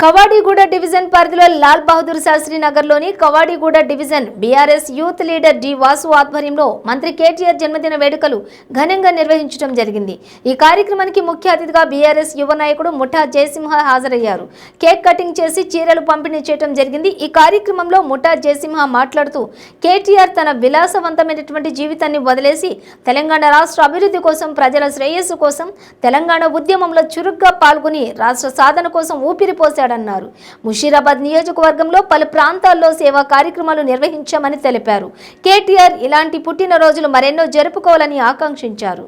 Kavadiguda division పరిధిలో లాల్ బహదూర్ శాస్త్రి నగర్లోని Kavadiguda division BRS youth leader D Vasu ఆధ్వర్యంలో మంత్రి కేటీఆర్ జన్మదిన వేడుకలు ఘనంగా నిర్వహించడం జరిగింది. ఈ కార్యక్రమానికి ముఖ్య అతిథిగా బీఆర్ఎస్ యువ నాయకుడు ముఠా జయసింహ హాజరయ్యారు. కేక్ కటింగ్ చేసి చీరలు పంపిణీ చేయడం జరిగింది. ఈ కార్యక్రమంలో ముఠా జయసింహ మాట్లాడుతూ కేటీఆర్ తన విలాసవంతమైనటువంటి జీవితాన్ని వదిలేసి తెలంగాణ రాష్ట్ర అభివృద్ధి కోసం ప్రజల శ్రేయస్సు కోసం తెలంగాణ ఉద్యమంలో చురుగ్గా పాల్గొని రాష్ట్ర సాధన కోసం చేశాడన్నారు. ముషీరాబాద్ నియోజకవర్గంలో పలు ప్రాంతాల్లో సేవా కార్యక్రమాలు నిర్వహించామని తెలిపారు. కేటీఆర్ ఇలాంటి పుట్టినరోజులు మరెన్నో జరుపుకోవాలని ఆకాంక్షించారు.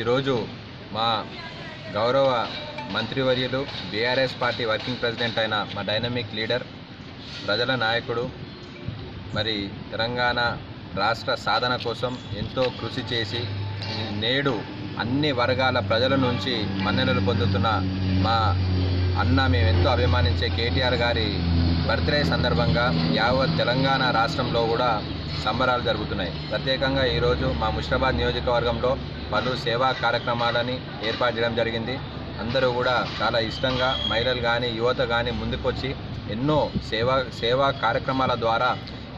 ఈరోజు మా గౌరవ మంత్రివర్యులు బీఆర్ఎస్ పార్టీ వర్కింగ్ ప్రెసిడెంట్ అయిన మా డైనమిక్ లీడర్ ప్రజల నాయకుడు మరి తెలంగాణ రాష్ట్ర సాధన కోసం ఎంతో కృషి చేసి నేడు అన్ని వర్గాల ప్రజల నుంచి మన్ననలు పొందుతున్న మా అన్న మేము ఎంతో అభిమానించే కేటీఆర్ గారి బర్త్డే సందర్భంగా యావత్ తెలంగాణ రాష్ట్రంలో కూడా సంబరాలు జరుగుతున్నాయి. ప్రత్యేకంగా ఈరోజు మా ముషిరాబాద్ నియోజకవర్గంలో పలు సేవా కార్యక్రమాలని ఏర్పాటు చేయడం జరిగింది. అందరూ కూడా చాలా ఇష్టంగా మహిళలు కానీ యువత కానీ ముందుకొచ్చి ఎన్నో సేవా సేవా కార్యక్రమాల ద్వారా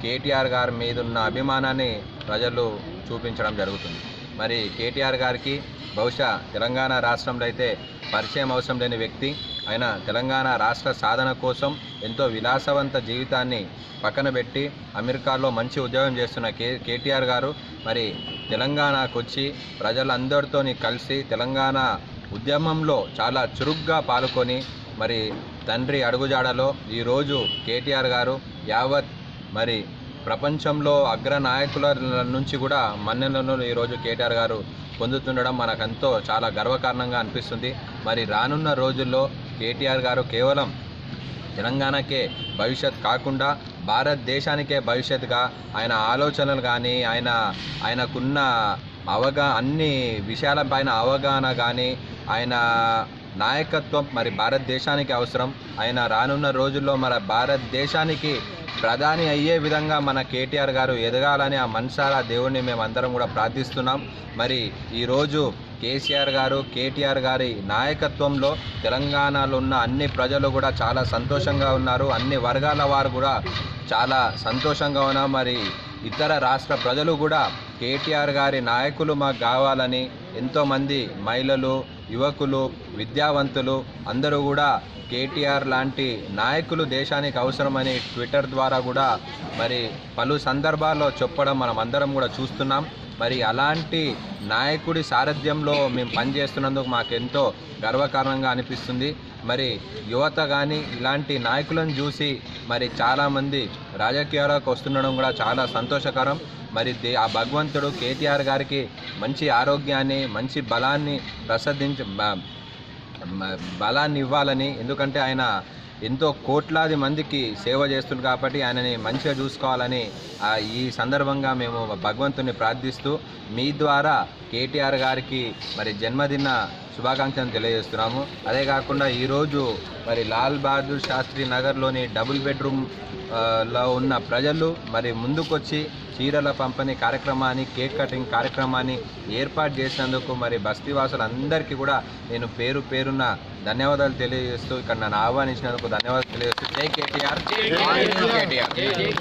కేటీఆర్ గారి మీద ఉన్న అభిమానాన్ని ప్రజలు చూపించడం జరుగుతుంది. మరి కేటీఆర్ గారికి బహుశా తెలంగాణ రాష్ట్రంలో అయితే పరిచయం అవసరం లేని వ్యక్తి. ఆయన తెలంగాణ రాష్ట్ర సాధన కోసం ఎంతో విలాసవంత జీవితాన్ని పక్కన పెట్టి అమెరికాలో మంచి ఉద్యోగం చేస్తున్న కే కేటీఆర్ గారు మరి తెలంగాణకు వచ్చి ప్రజలందరితోని కలిసి తెలంగాణ ఉద్యమంలో చాలా చురుగ్గా పాల్గొని మరి తండ్రి అడుగుజాడలో ఈరోజు కేటీఆర్ గారు యావత్ మరి ప్రపంచంలో అగ్ర నాయకుల నుంచి కూడా మన్నెలను ఈరోజు కేటీఆర్ గారు పొందుతుండడం మనకెంతో చాలా గర్వకారణంగా అనిపిస్తుంది. మరి రానున్న రోజుల్లో కేటీఆర్ గారు కేవలం తెలంగాణకే భవిష్యత్ కాకుండా భారతదేశానికే భవిష్యత్తుగా ఆయన ఆలోచనలు కానీ ఆయన ఆయనకున్న అవగా అన్ని విషయాలపైన అవగాహన కానీ ఆయన నాయకత్వం మరి భారతదేశానికి అవసరం. ఆయన రానున్న రోజుల్లో మన భారతదేశానికి ప్రధాని అయ్యే విధంగా మన కేటీఆర్ గారు ఎదగాలని ఆ మనసారా దేవుణ్ణి మేమందరం కూడా ప్రార్థిస్తున్నాం. మరి ఈరోజు కేసీఆర్ గారు కేటీఆర్ గారి నాయకత్వంలో తెలంగాణలో ఉన్న అన్ని ప్రజలు కూడా చాలా సంతోషంగా ఉన్నారు. అన్ని వర్గాల వారు కూడా చాలా సంతోషంగా ఉన్నారు. మరి ఇతర రాష్ట్ర ప్రజలు కూడా కేటీఆర్ గారి నాయకులు మాకు కావాలని ఎంతోమంది మహిళలు యువకులు విద్యావంతులు అందరూ కూడా కేటీఆర్ లాంటి నాయకులు దేశానికి అవసరమని ట్విట్టర్ ద్వారా కూడా మరి పలు సందర్భాల్లో చెప్పడం మనం అందరం కూడా చూస్తున్నాం. మరి అలాంటి నాయకుడి సారథ్యంలో మేము పనిచేస్తున్నందుకు మాకెంతో గర్వకారణంగా అనిపిస్తుంది. మరి యువత కానీ ఇలాంటి నాయకులను చూసి మరి చాలామంది రాజకీయాలకు వస్తుండడం కూడా చాలా సంతోషకరం. మరి దే ఆ భగవంతుడు కేటీఆర్ గారికి మంచి ఆరోగ్యాన్ని మంచి బలాన్ని ప్రసాదించ బలాన్ని ఇవ్వాలని ఎందుకంటే ఆయన ఎంతో కోట్లాది మందికి సేవ చేస్తుంది కాబట్టి ఆయనని మంచిగా చూసుకోవాలని ఈ సందర్భంగా మేము భగవంతుని ప్రార్థిస్తూ మీ ద్వారా కేటీఆర్ గారికి మరి జన్మదిన శుభాకాంక్షలు తెలియజేస్తున్నాము. అదే కాకుండా ఈరోజు మరి లాల్ బహదూర్ శాస్త్రి నగర్లోని డబుల్ బెడ్రూమ్లో ఉన్న ప్రజలు మరి ముందుకొచ్చి చీరల పంపిణీ కార్యక్రమాన్ని కేక్ కటింగ్ కార్యక్రమాన్ని ఏర్పాటు చేసినందుకు మరి బస్తీవాసులందరికీ కూడా నేను పేరు పేరున ధన్యవాదాలు తెలియజేస్తూ ఇక్కడ నన్ను ఆహ్వానించినందుకు ధన్యవాదాలు తెలియజేస్తూ. జై కేటీఆర్.